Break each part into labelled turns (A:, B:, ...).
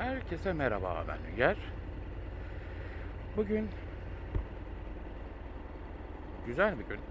A: Herkese merhaba ben Üger. Bugün güzel bir gün. Hmm,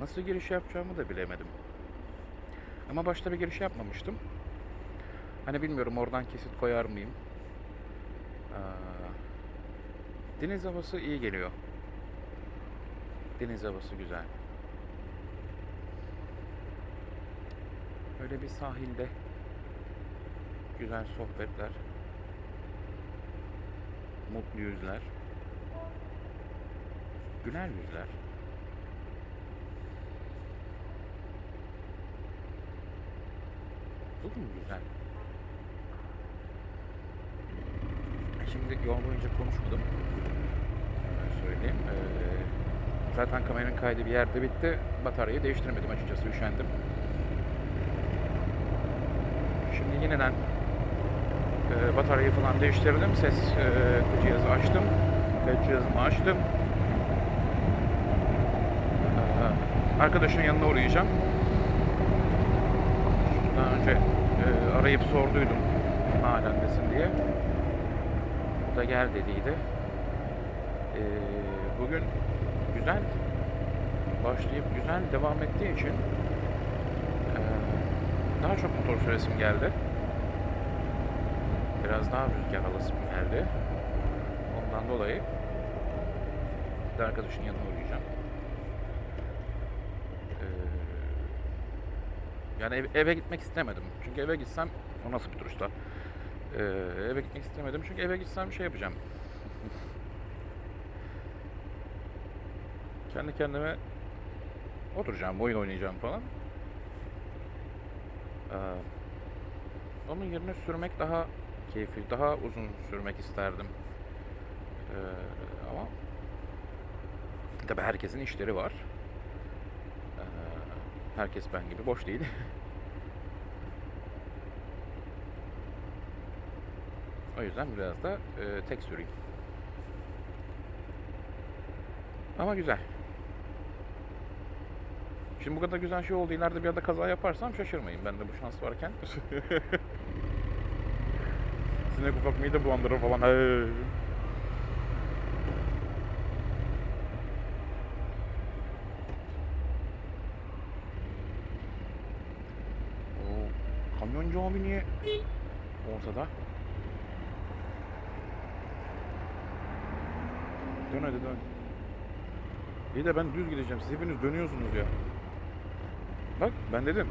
A: Nasıl giriş yapacağımı da bilemedim. Ama başta bir giriş yapmamıştım. Hani bilmiyorum oradan kesit koyar mıyım? Deniz havası iyi geliyor. Deniz havası güzel. Öyle bir sahilde güzel sohbetler, mutlu yüzler, güler yüzler. Bugün güzel. Şimdi yol boyunca konuşmadım. Hemen söyleyeyim. Ee, zaten kameranın kaydı bir yerde bitti. Bataryayı değiştirmedim açıkçası. Üşendim. Şimdi yeniden e, bataryayı falan değiştirdim. Ses e, cihazı açtım. Kayıt cihazımı açtım. Ee, arkadaşın yanına uğrayacağım. Daha önce e, arayıp sorduydum mahallendesin diye. O da gel dediydi. Ee, bugün güzel başlayıp güzel devam ettiği için e, çok motor süresim geldi. Biraz daha rüzgar alasım geldi. Ondan dolayı bir arkadaşın yanına uğrayacağım. Ee, yani ev- eve gitmek istemedim. Çünkü eve gitsem o nasıl bir duruşta? Ee, eve gitmek istemedim çünkü eve gitsem şey yapacağım. Kendi kendime oturacağım, oyun oynayacağım falan. Ee, onun yerine sürmek daha keyifli, daha uzun sürmek isterdim. Ee, ama tabii herkesin işleri var. Ee, herkes ben gibi boş değil. o yüzden biraz da e, tek süreyim. Ama güzel. Şimdi bu kadar güzel şey oldu. İleride bir anda kaza yaparsam şaşırmayın. Bende bu şans varken. Sinek ufak mide bulandırır falan. Hey. O kamyoncu abi niye ortada? Dön hadi dön. İyi de ben düz gideceğim. Siz hepiniz dönüyorsunuz ya. Bak ben dedim.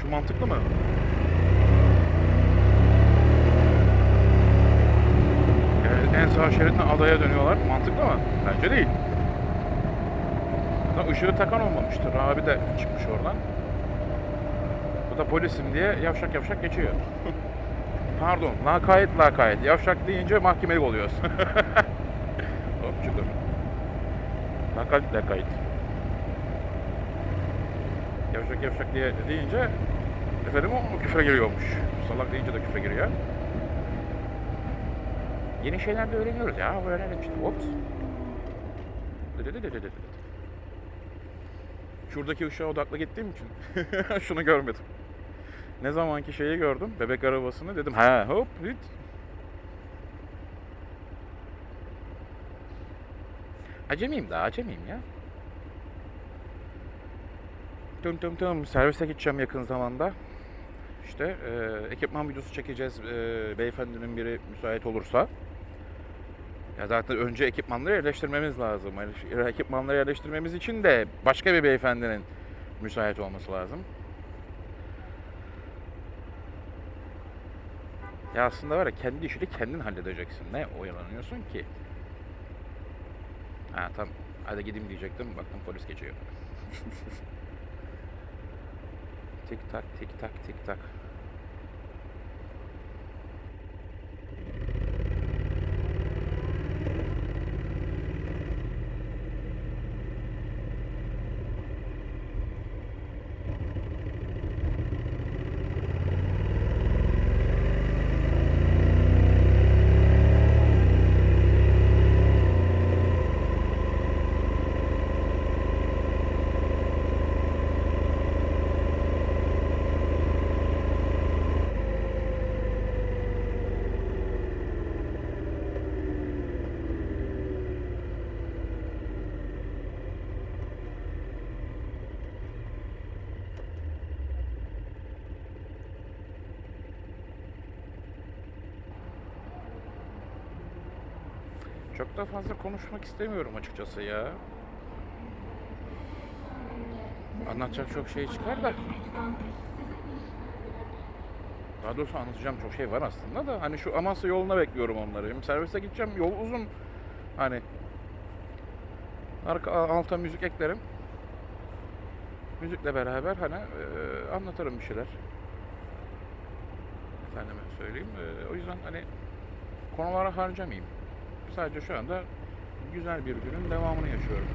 A: Şu mantıklı mı? Yani en sağ şeritten adaya dönüyorlar. Mantıklı mı? Bence değil. Da ışığı takan olmamıştır. Abi de çıkmış oradan. Bu da polisim diye yavşak yavşak geçiyor. Pardon, lakayet lakayet. Yavşak deyince mahkemelik oluyoruz. Hop çıkır. Lakayet lakayet. Yavşak yavşak diye deyince efendim o küfre giriyormuş. Salak deyince de küfre giriyor. Yeni şeyler de öğreniyoruz ya. Öğrenelim işte. Ops. Dıdıdıdıdıdıdı. Şuradaki ışığa odaklı gittiğim için şunu görmedim. Ne zamanki şeyi gördüm, bebek arabasını dedim ha hop hit. Acemiyim daha acemiyim ya. Tüm tüm tüm servise gideceğim yakın zamanda. İşte e, ekipman videosu çekeceğiz e, beyefendinin biri müsait olursa. Ya zaten önce ekipmanları yerleştirmemiz lazım. Yani Ekipmanları yerleştirmemiz için de başka bir beyefendinin müsait olması lazım. Ya aslında var ya kendi işini kendin halledeceksin. Ne oyalanıyorsun ki? Ha tam hadi gideyim diyecektim. Baktım polis geçiyor. tik tak tik tak tik tak. Çok da fazla konuşmak istemiyorum açıkçası ya. Anlatacak çok şey çıkar da. Daha doğrusu anlatacağım çok şey var aslında da. Hani şu Amasya yoluna bekliyorum onları. Şimdi servise gideceğim. Yol uzun. Hani arka alta müzik eklerim. Müzikle beraber hani e, anlatırım bir şeyler. Efendime söyleyeyim. E, o yüzden hani konulara harcamayayım. Sadece şu anda güzel bir günün devamını yaşıyorum.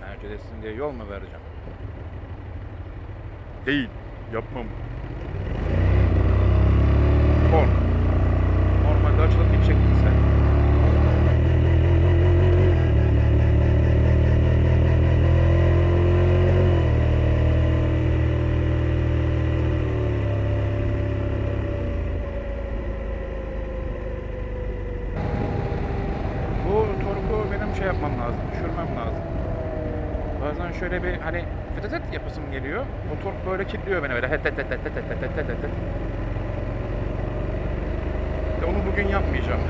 A: Tercih etsin diye yol mu vereceğim? Değil. Yapmam. Kork. Normalde açılıp gidecek insan. biraz düşürmem lazım. Bazen şöyle bir hani fıtıtıt yapısım geliyor. Motor böyle kilitliyor beni öyle. Het het het het het het onu bugün yapmayacağım.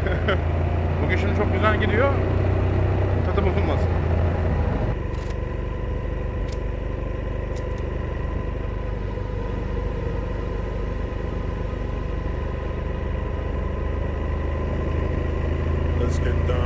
A: bugün şimdi çok güzel gidiyor. Tadı bozulmasın.
B: Let's get down.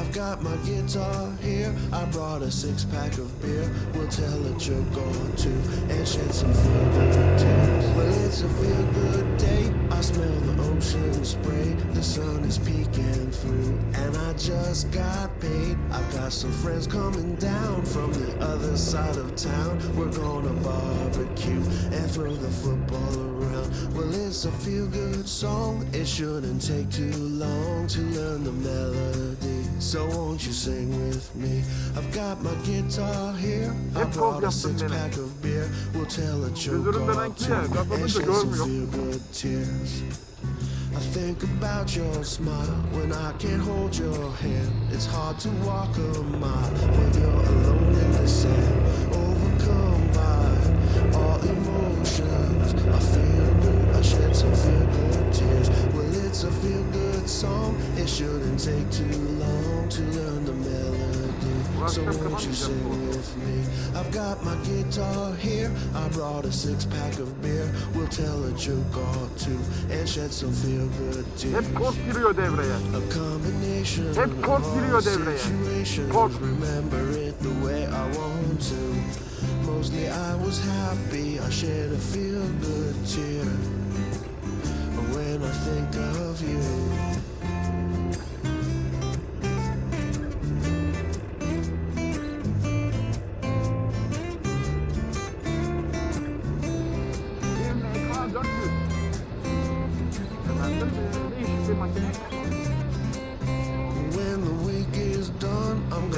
C: I've got my guitar here. I brought a six pack of beer. We'll tell a joke or two and shed some feel good tears. Well, it's a feel good day. I smell the ocean spray, the sun is peeking through, and I just got paid. I've got some friends coming down from the other side of town. We're gonna barbecue and throw the football around. Well, it's a feel good song, it shouldn't take too long to learn the melody. So, won't you sing with me? I've got my guitar here, I brought a six pack of beer. We'll tell a joke or two and shed some feel good tears. I think about your smile when I can't hold your hand. It's hard to walk a mile when you're alone in the sand, overcome by all emotions. I feel good, I shed some feel good tears. Well, it's a feel good song. It shouldn't take too So won't you sing with me? I've got my guitar here. I brought a six pack of beer. We'll tell a joke or two and shed some feel good tears.
D: Hep kort giriyor devreye.
C: A combination
D: Hep kort
C: of
D: giriyor devreye.
C: situations.
D: Kort.
C: Remember it the way I want to. Mostly I was happy. I shed a feel good tear when I think of you. When the week is done, I'm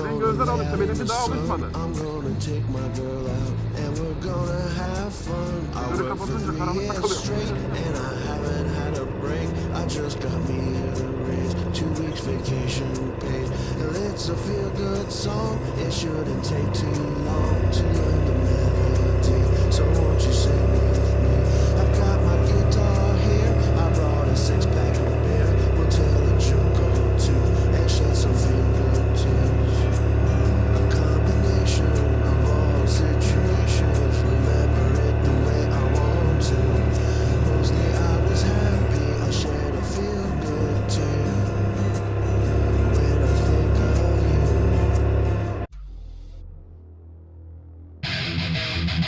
C: gonna take my girl out and we're gonna have fun. I worked three years straight and I haven't had a break. I just Senin gözler two weeks vacation paid, and it's a feel-good song. It shouldn't take too long to learn the melody. So won't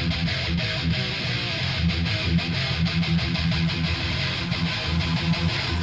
C: Thank you.